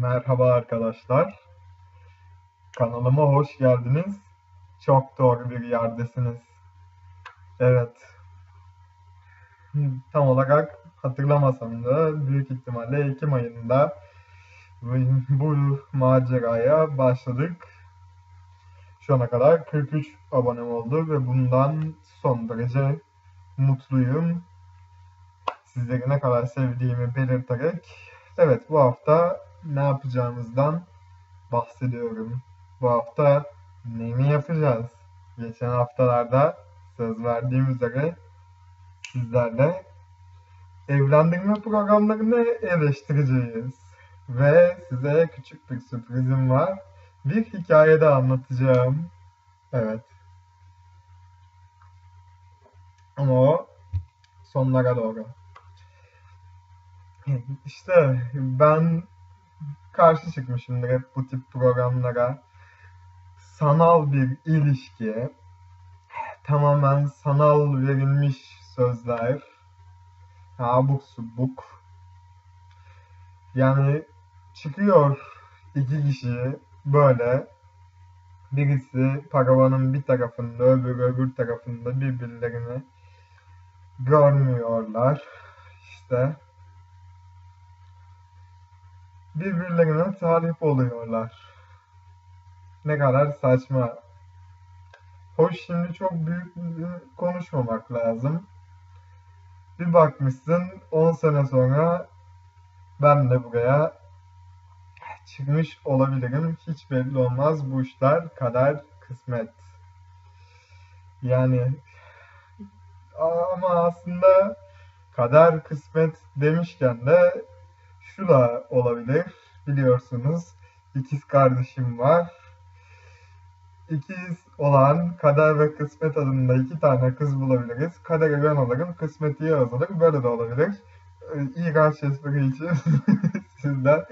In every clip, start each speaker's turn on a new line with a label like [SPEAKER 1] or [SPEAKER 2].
[SPEAKER 1] Merhaba arkadaşlar. Kanalıma hoş geldiniz. Çok doğru bir yerdesiniz. Evet. Tam olarak hatırlamasam da büyük ihtimalle Ekim ayında bu maceraya başladık. Şu ana kadar 43 abonem oldu ve bundan son derece mutluyum. Sizleri ne kadar sevdiğimi belirterek Evet bu hafta ne yapacağımızdan bahsediyorum. Bu hafta ne mi yapacağız? Geçen haftalarda söz verdiğim üzere sizlerle evlendirme programlarını eleştireceğiz. Ve size küçük bir sürprizim var. Bir hikaye de anlatacağım. Evet. Ama o sonlara doğru. İşte ben karşı çıkmışımdır hep bu tip programlara. Sanal bir ilişki, tamamen sanal verilmiş sözler, abuk subuk. Yani çıkıyor iki kişi böyle, birisi paravanın bir tarafında, öbürü öbür tarafında birbirlerini görmüyorlar. İşte birbirlerine talip oluyorlar. Ne kadar saçma. Hoş şimdi çok büyük konuşmamak lazım. Bir bakmışsın 10 sene sonra ben de buraya çıkmış olabilirim. Hiç belli olmaz. Bu işler kader kısmet. Yani ama aslında kader kısmet demişken de şu da olabilir. Biliyorsunuz ikiz kardeşim var. İkiz olan Kader ve Kısmet adında iki tane kız bulabiliriz. Kader'i ben alırım, Kısmet'i Yağız alır. Böyle de olabilir. Ee, İğrenç espri için sizden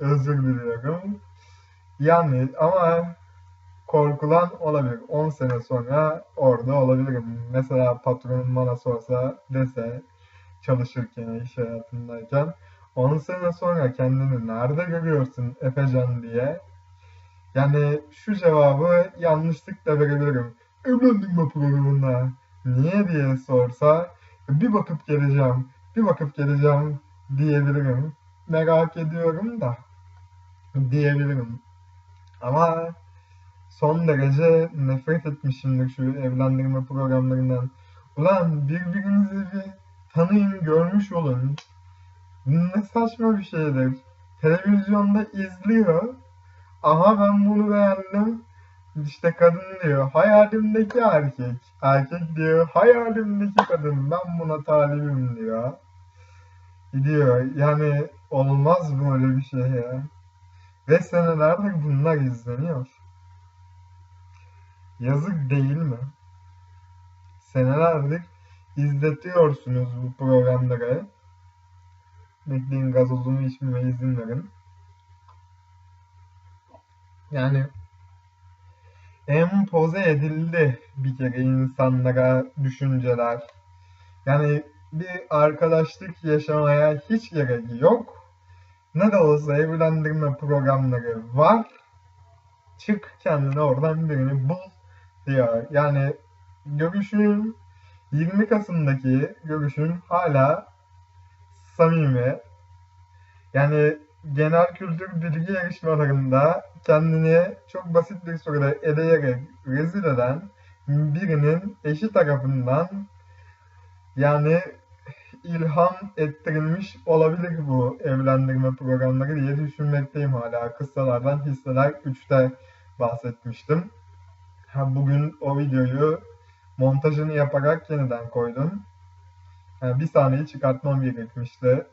[SPEAKER 1] özür diliyorum. Yani ama korkulan olabilir. 10 sene sonra orada olabilirim. Mesela patronum bana sorsa dese çalışırken, iş hayatındayken 10 sene sonra kendini nerede görüyorsun Efecan diye. Yani şu cevabı yanlışlıkla verebilirim. Evlendirme programında. Niye diye sorsa bir bakıp geleceğim, bir bakıp geleceğim diyebilirim. Merak ediyorum da diyebilirim. Ama son derece nefret etmişimdir şu evlendirme programlarından. Ulan birbirinizi bir tanıyın, görmüş olun. Ne saçma bir şeydir. Televizyonda izliyor. Aha ben bunu beğendim. İşte kadın diyor hayalimdeki erkek. Erkek diyor hayalimdeki kadın. Ben buna talibim diyor. Gidiyor. Yani olmaz böyle bir şey ya. Ve senelerdir bunlar izleniyor. Yazık değil mi? Senelerdir izletiyorsunuz bu programları. Bekleyin gazozumu içmeme izin verin. Yani empoze edildi bir kere insanlara düşünceler. Yani bir arkadaşlık yaşamaya hiç gerek yok. Ne de olsa evlendirme programları var. Çık kendine oradan birini bul diyor. Yani görüşün 20 Kasım'daki görüşün hala samimi. Yani genel kültür bilgi yarışmalarında kendini çok basit bir soruda eleyerek rezil eden birinin eşi tarafından yani ilham ettirilmiş olabilir bu evlendirme programları diye düşünmekteyim hala. Kıssalardan hisseler 3'te bahsetmiştim. Ha, bugün o videoyu montajını yaparak yeniden koydum. Yani bir sahneyi çıkartmam gerekmişti.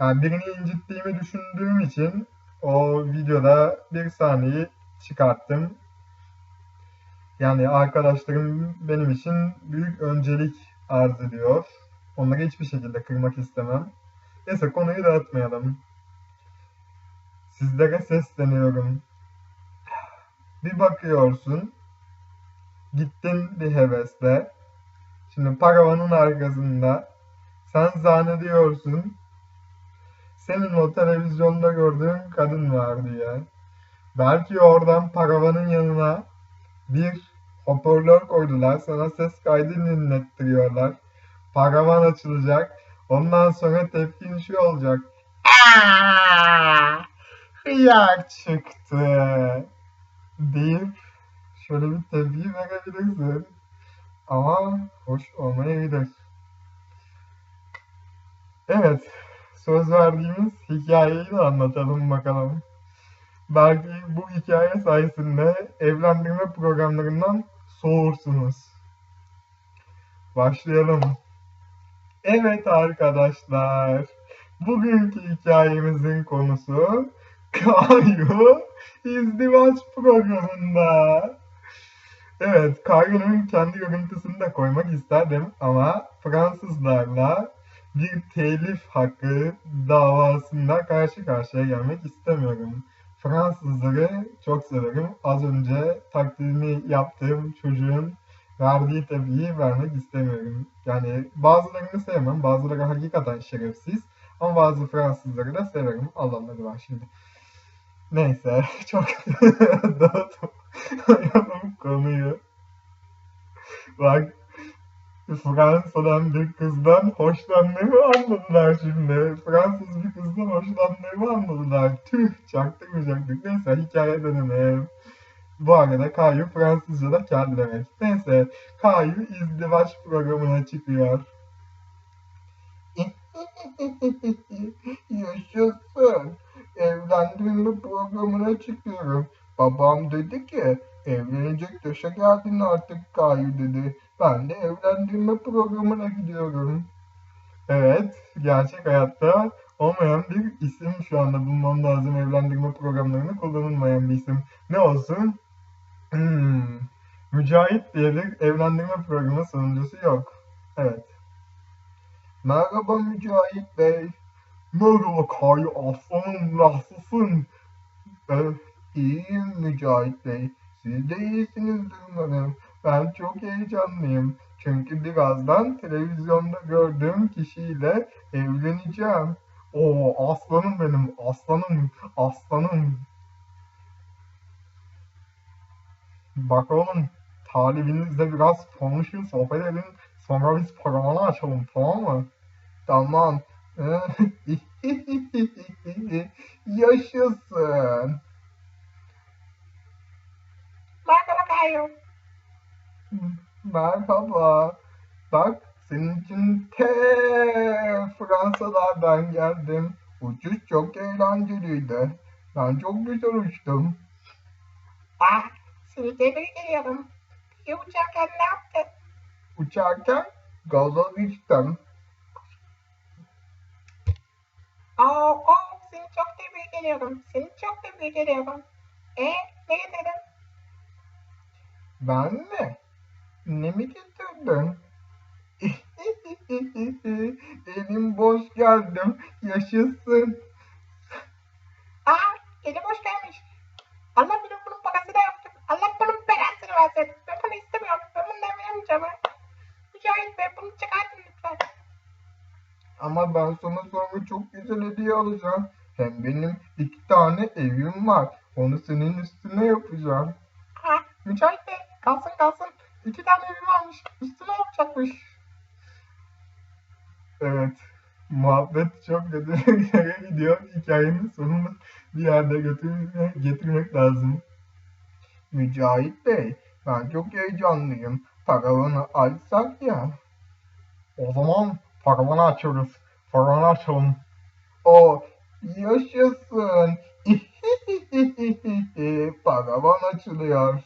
[SPEAKER 1] Yani birini incittiğimi düşündüğüm için o videoda bir sahneyi çıkarttım. Yani arkadaşlarım benim için büyük öncelik arz ediyor. Onları hiçbir şekilde kırmak istemem. Neyse konuyu dağıtmayalım. Sizlere sesleniyorum. Bir bakıyorsun. Gittin bir hevesle. Şimdi paravanın arkasında sen zannediyorsun Senin o televizyonda gördüğün kadın var diye. Belki oradan paravanın yanına bir hoparlör koydular. Sana ses kaydı dinlettiriyorlar. Paravan açılacak. Ondan sonra tepkin şu olacak. Hıyar çıktı. Deyip şöyle bir tepki verebilirsin. Ama hoş olmayabilir. Evet, söz verdiğimiz hikayeyi de anlatalım bakalım. Belki bu hikaye sayesinde evlendirme programlarından soğursunuz. Başlayalım. Evet arkadaşlar, bugünkü hikayemizin konusu Kayu izdivaç programında. Evet, Kayu'nun kendi görüntüsünü de koymak isterdim ama Fransızlarla bir telif hakkı davasında karşı karşıya gelmek istemiyorum. Fransızları çok severim. Az önce taklidini yaptığım çocuğun verdiği tepkiyi vermek istemiyorum. Yani bazılarını sevmem, bazıları hakikaten şerefsiz. Ama bazı Fransızları da severim. Allah'ları var şimdi. Neyse, çok dağıtım konuyu. Bak, Fransa'dan bir kızdan hoşlandığımı anladılar şimdi. Fransız bir kızdan hoşlandığımı anladılar. Tüh çaktırmayacaktık. Neyse hikaye dönelim. Bu arada Kayu Fransızca'da kel demek. Neyse Kayu izdivaç programına çıkıyor. Yaşasın. Evlendirme programına çıkıyorum. Babam dedi ki evlenecek yaşa geldin artık Kayu dedi. Ben de evlendirme programına gidiyorum. Evet, gerçek hayatta olmayan bir isim şu anda bulmam lazım evlendirme programlarında kullanılmayan bir isim. Ne olsun? Hmm. Mücahit diye bir evlendirme programı sunucusu yok. Evet. Merhaba Mücahit Bey. Merhaba Kayu Aslanım, nasılsın? Ben iyiyim Mücahit Bey. Siz de iyisinizdir umarım. Ben çok heyecanlıyım. Çünkü birazdan televizyonda gördüğüm kişiyle evleneceğim. Oo aslanım benim, aslanım, aslanım. Bak oğlum, talibinizle biraz konuşun, sohbet edin. Sonra biz programını açalım, tamam mı? Tamam. Yaşasın.
[SPEAKER 2] Merhaba.
[SPEAKER 1] Merhaba. Bak senin için te Fransa'dan geldim. Uçuş çok eğlenceliydi. Ben çok güzel uçtum.
[SPEAKER 2] Ah, seni tebrik ediyorum. Peki uçarken ne yaptın?
[SPEAKER 1] Uçarken gaza düştüm.
[SPEAKER 2] Aa, oh, seni çok tebrik ediyorum. Seni çok tebrik ediyorum. E, ne getirdin?
[SPEAKER 1] Ben mi? Ne mi getirdin? Elim boş geldim. Yaşasın.
[SPEAKER 2] Aa, eli boş gelmiş. Allah bilir bunun parası da yoktur. Allah bunun belasını versin. Ben bunu istemiyorum. Ben bununla evlenemeyeceğim. ha. Mücahit Bey bunu çıkartın lütfen.
[SPEAKER 1] Ama ben sana sonra çok güzel hediye alacağım. Hem benim iki tane evim var. Onu senin üstüne yapacağım.
[SPEAKER 2] Ha, Mücahit Bey kalsın kalsın. İki tane evi varmış. Üstüne yapacakmış.
[SPEAKER 1] Evet. Muhabbet çok kötü bir yere gidiyor. Hikayenin sonunu bir yerde götürmek, getirmek lazım. Mücahit Bey, ben çok heyecanlıyım. Paravanı açsak ya. O zaman paravanı açıyoruz. Paravanı açalım. O yaşasın. Paravan açılıyor.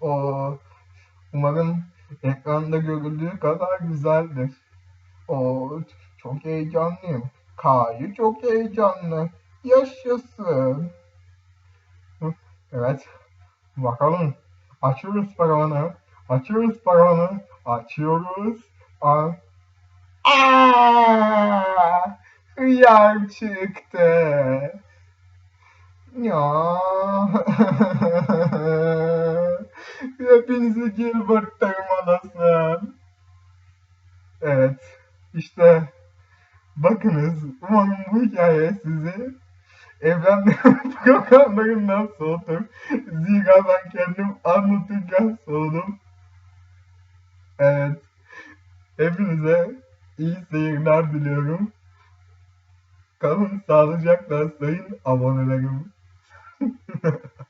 [SPEAKER 1] O umarım ekranda görüldüğü kadar güzeldir. O çok heyecanlıyım. K'yı çok heyecanlı. Yaşasın. Evet. Bakalım. Açıyoruz paravanı. Açıyoruz paravanı. Açıyoruz. Aa. Aa! Hıyar çıktı. Ya. Hepinizi Gilbert tırmalasın. Evet. İşte Bakınız, umarım bu hikaye sizi evlenme programlarından soğutur. Zira ben kendim anlatırken soğudum. Evet. Hepinize iyi seyirler diliyorum. Kalın sağlıcakla sayın abonelerim.